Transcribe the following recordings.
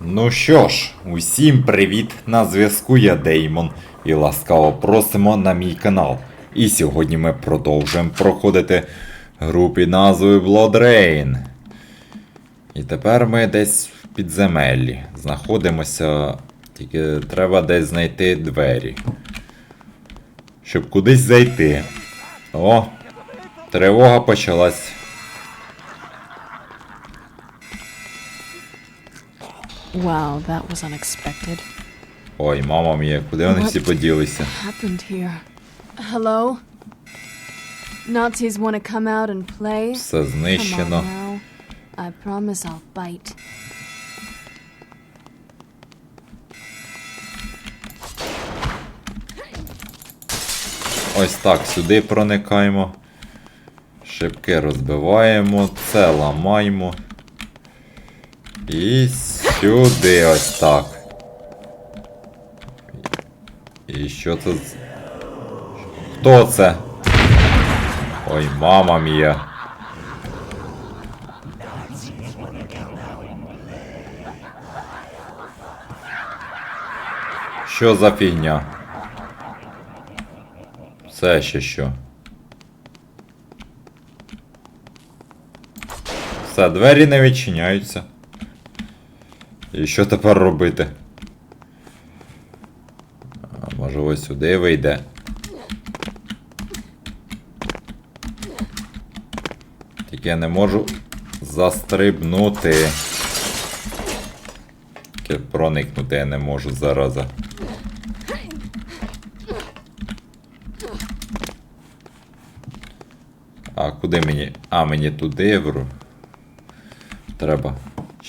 Ну що ж, усім привіт! На зв'язку я Деймон і ласкаво просимо на мій канал. І сьогодні ми продовжуємо проходити гру під назвою Blood Rain. І тепер ми десь в підземеллі. Знаходимося. Тільки треба десь знайти двері. Щоб кудись зайти. О! Тривога почалась. Wow, that was unexpected. Ой, мама мія, куди вони всі поділися? Happened here. Hello? Nazis want to come out and play? Все Come on знищено. now. I promise I'll bite. Ось так, сюди проникаємо. Шибки розбиваємо, це ламаємо. І сюди ось так. І що це? Хто це? Ой, мама мія. Що за фігня? Це ще що? Все, двері не відчиняються. І що тепер робити? Може ось сюди вийде. Тільки я не можу застрибнути. Тільки проникнути я не можу зараза. А куди мені? А, мені туди вру. Треба.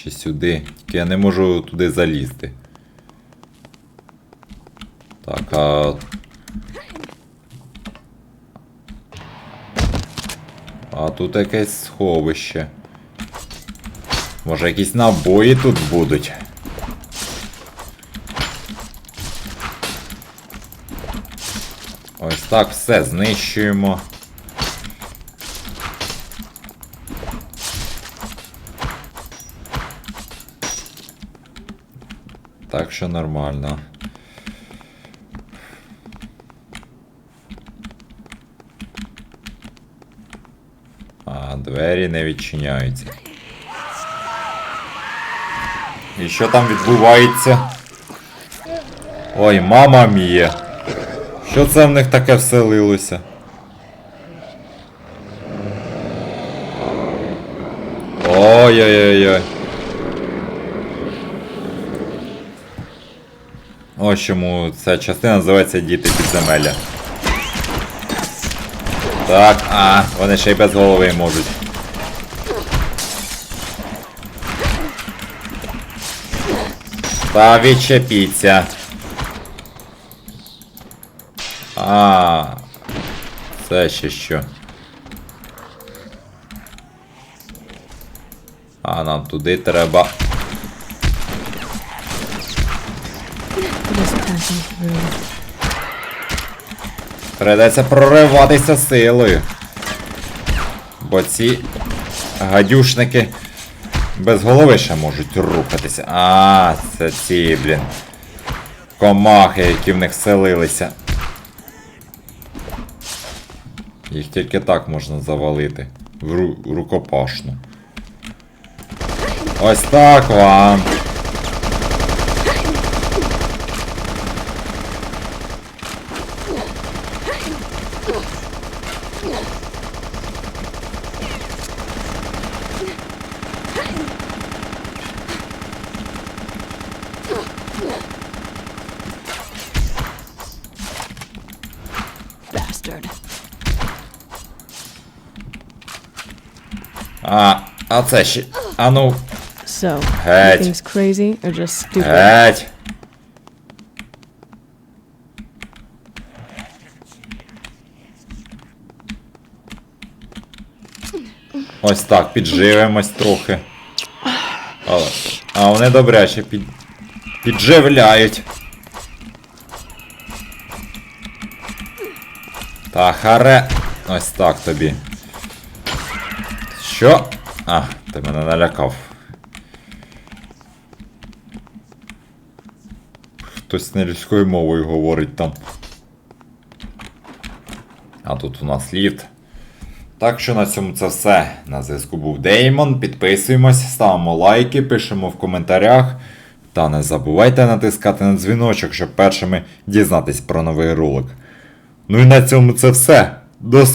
Чи сюди. Тільки я не можу туди залізти. Так, а. А тут якесь сховище. Може якісь набої тут будуть. Ось так все знищуємо. Так що нормально. А, двері не відчиняються. І що там відбувається? Ой, мама мія. Що це в них таке вселилося? Ой-ой-ой-ой. Ось чому ця частина називається Діти підземелля. Так, а, вони ще й без голови можуть. Та відчепіться. А, це ще що. А нам туди треба. Придеться прориватися силою. Бо ці гадюшники без голови ще можуть рухатися. А, це ці, блін. Комахи, які в них селилися. Їх тільки так можна завалити. В ру- рукопашну. Ось так вам. А, а це ще. А ну, So, everything's crazy or just stupid? геть. Ось так, підживемось трохи. А, а вони добряче під... підживляють. Та харе. Ось так тобі. Що? А, ти мене налякав. хтось не людською мовою говорить там. А тут у нас ліфт. Так що на цьому це все. На зв'язку був Деймон. Підписуємось, ставимо лайки, пишемо в коментарях. Та не забувайте натискати на дзвіночок, щоб першими дізнатись про новий ролик. Ну і на цьому це все. До